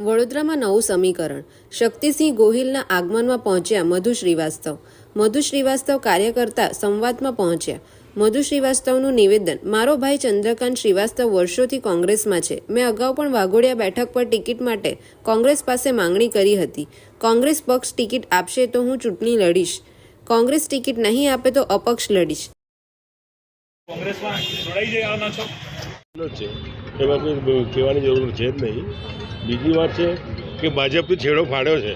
વડોદરામાં નવું સમીકરણ. શક્તિસિંહ ગોહિલના આગમનમાં પહોંચ્યા મધુ શ્રીવાસ્તવ. મધુ શ્રીવાસ્તવ કાર્યકર્તા સંવાદમાં પહોંચ્યા. મધુ શ્રીવાસ્તવનું નિવેદન મારો ભાઈ ચંદ્રકાંત શ્રીવાસ્તવ વર્ષોથી કોંગ્રેસમાં છે. મેં અગાઉ પણ વાઘોડિયા બેઠક પર ટિકિટ માટે કોંગ્રેસ પાસે માંગણી કરી હતી. કોંગ્રેસ પક્ષ ટિકિટ આપશે તો હું ચૂંટણી લડીશ. કોંગ્રેસ ટિકિટ નહીં આપે તો અપક્ષ લડીશ. કોંગ્રેસમાં જોડાઈ જવાના છો? છે. એમાં કોઈ કહેવાની જરૂર છે જ નહીં. બીજી વાત છે કે ભાજપ છેડો ફાડ્યો છે.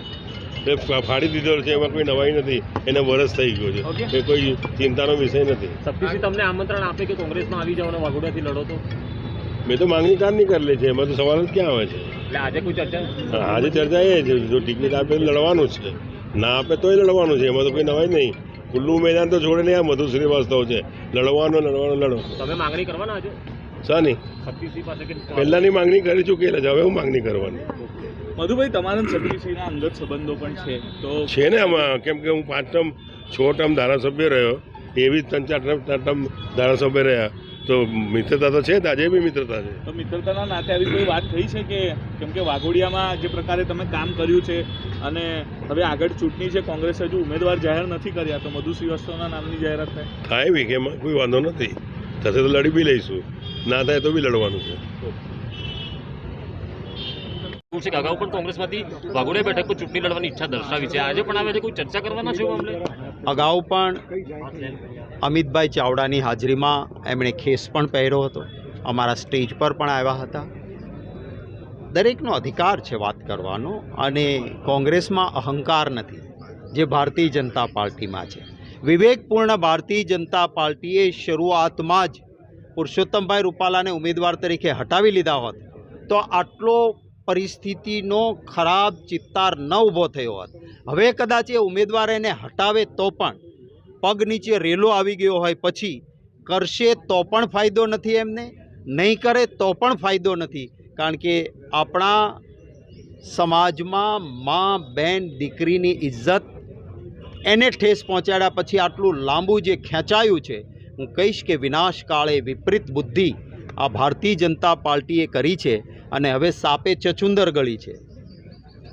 એ ફાડી દીધો છે એમાં કોઈ નવાઈ નથી. એને વરસ થઈ ગયો છે. એ કોઈ ચિંતાનો વિષય નથી. તમને આમંત્રણ આપે કે કોંગ્રેસમાં આવી જવાનો વાઘોડાથી લડો તો? મેં તો માંગણી કારની કરેલી છે. એમાં તો સવાલ જ ક્યાં આવે છે? આજે કોઈ ચર્ચા આજે ચર્ચા એ છે. જો ટિકિટ આપે લડવાનું જ છે. ના આપે તોય લડવાનું છે. એમાં તો કોઈ નવાઈ નહીં. ખુલ્લું મેદાન તો છોડે નહીં આ મધુ શ્રીવાસ્તવ છે. લડવાનો લડવાનો લડો તમે માંગણી કરવાના આજે? શાની પહેલાંની માંગણી કરી ચૂકેલા છે હવે હું માંગણી કરવાની. મધુભાઈ તમારા સતીસિંહના અંગત સંબંધો પણ છે તો છે ને આમાં કેમ કે હું પાંચ ટર્મ છ ટર્મ ધારાસભ્ય રહ્યો એવી જ ત્રણ ચાર ટર્મ ચાર ટર્મ ધારાસભ્ય રહ્યા. તો મિત્રતા તો છે જ આજે બી મિત્રતા છે. તો મિત્રતાના નાતે આવી કોઈ વાત થઈ છે કે કેમ કે વાઘોડિયામાં જે પ્રકારે તમે કામ કર્યું છે અને હવે આગળ ચૂંટણી છે કોંગ્રેસ હજુ ઉમેદવાર જાહેર નથી કર્યા તો મધુ શ્રીવાસ્તવના નામની જાહેરાત થાય થાય બી કે એમાં કોઈ વાંધો નથી. થશે તો લડી બી લઈશું. ના થાય તો બી લડવાનું છે. છે કે અગાઉ પણ કોંગ્રેસમાંથી વાઘોડિયા બેઠક પર ચૂંટણી લડવાની ઈચ્છા દર્શાવી છે. આજે પણ આવે છે કોઈ ચર્ચા કરવાના છે મામલે અગાઉ પણ અમિતભાઈ ચાવડાની હાજરીમાં એમણે ખેસ પણ પહેર્યો હતો. અમારા સ્ટેજ પર પણ આવ્યા હતા. દરેકનો અધિકાર છે વાત કરવાનો અને કોંગ્રેસમાં અહંકાર નથી જે ભારતીય જનતા પાર્ટીમાં છે. વિવેકપૂર્ણ ભારતીય જનતા પાર્ટીએ શરૂઆતમાં જ પુરુષોત્તમભાઈ રૂપાલાને ઉમેદવાર તરીકે હટાવી લીધા હોત, તો આટલો પરિસ્થિતિનો ખરાબ ચિત્તાર ન ઊભો થયો હોત. હવે કદાચ એ ઉમેદવાર એને હટાવે તો પણ પગ નીચે રેલો આવી ગયો હોય પછી કરશે તો પણ ફાયદો નથી એમને, નહીં કરે તો પણ ફાયદો નથી, કારણ કે આપણા સમાજમાં મા, બેન, દીકરીની ઇજ્જત એને ઠેસ પહોંચાડ્યા પછી આટલું લાંબુ જે ખેંચાયું છે હું કહીશ કે વિનાશ કાળે વિપરીત બુદ્ધિ આ ભારતીય જનતા પાર્ટીએ કરી છે અને હવે સાપે ચચુંદર ગળી છે.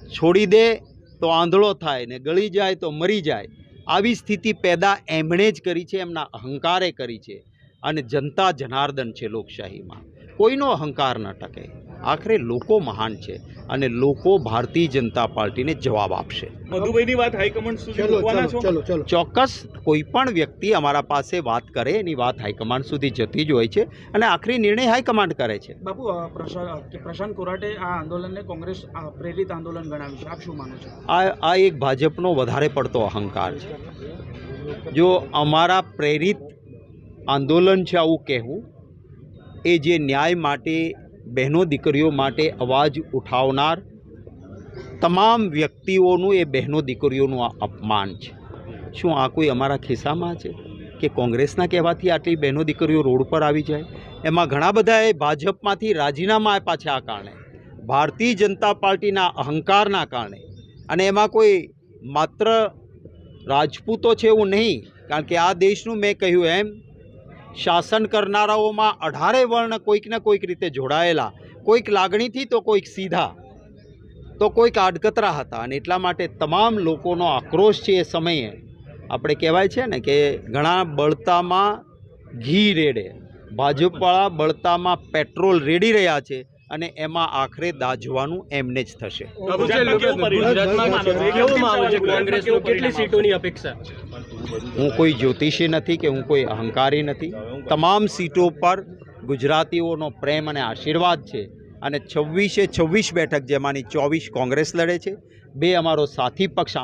છોડી દે તો આંધળો થાય ને ગળી જાય તો મરી જાય. આવી સ્થિતિ પેદા એમણે જ કરી છે, એમના અહંકારે કરી છે. અને જનતા જનાર્દન છે લોકશાહીમાં. કોઈનો અહંકાર ન ટકે. આખરે લોકો મહાન છે અને લોકો ભારતીય જનતા પાર્ટીને જવાબ આપશે. મધુભાઈની વાત હાઈકમાન્ડ સુધી ચોક્કસ કોઈ પણ વ્યક્તિ અમારા પાસે વાત કરે એની વાત હાઈકમાન્ડ સુધી જતી જ હોય છે અને આખરી નિર્ણય હાઈકમાન્ડ કરે છે. બાપુ પ્રશાંત કોરાટે આ આંદોલનને કોંગ્રેસ પ્રેરિત આંદોલન ગણાવ્યું છે. આપ શું માનો છો? આ આ એક ભાજપનો વધારે પડતો અહંકાર છે. જો અમારા પ્રેરિત આંદોલન છે આવું કહેવું એ જે ન્યાય માટે બહેનો દીકરીઓ માટે અવાજ ઉઠાવનાર તમામ વ્યક્તિઓનું એ બહેનો દીકરીઓનું આ અપમાન છે. શું આ કોઈ અમારા ખિસ્સામાં છે કે કોંગ્રેસના કહેવાથી આટલી બહેનો દીકરીઓ રોડ પર આવી જાય? એમાં ઘણા બધાએ ભાજપમાંથી રાજીનામા આપ્યા છે આ કારણે. ભારતીય જનતા પાર્ટીના અહંકારના કારણે. અને એમાં કોઈ માત્ર રાજપૂતો છે એવું નહીં, કારણ કે આ દેશનું મેં કહ્યું એમ શાસન કરનારાઓમાં અઢારે વર્ણ કોઈકને કોઈક રીતે જોડાયેલા. કોઈક લાગણીથી તો કોઈક સીધા. તો કોઈક આડકતરા હતા અને એટલા માટે તમામ લોકોનો આક્રોશ છે એ સમયે. આપણે કહેવાય છે ને કે ઘણા બળતામાં ઘી રેડે. ભાજપવાળા બળતામાં પેટ્રોલ રેડી રહ્યા છે અને એમાં આખરે દાજવાનું એમને જ થશે. ગુજરાતમાં કેવું પરિણામ? કેવું માનો છો? કોંગ્રેસનું કેટલી સીટોની અપેક્ષા? હું કોઈ જ્યોતિષી નથી કે હું કોઈ અહંકારી નથી. તમામ સીટો પર ગુજરાતીઓનો પ્રેમ અને આશીર્વાદ છે અને છવ્વીસે છવ્વીસ બેઠક જેમાંની ચોવીસ કોંગ્રેસ લડે છે. બે અમારો સાથી પક્ષ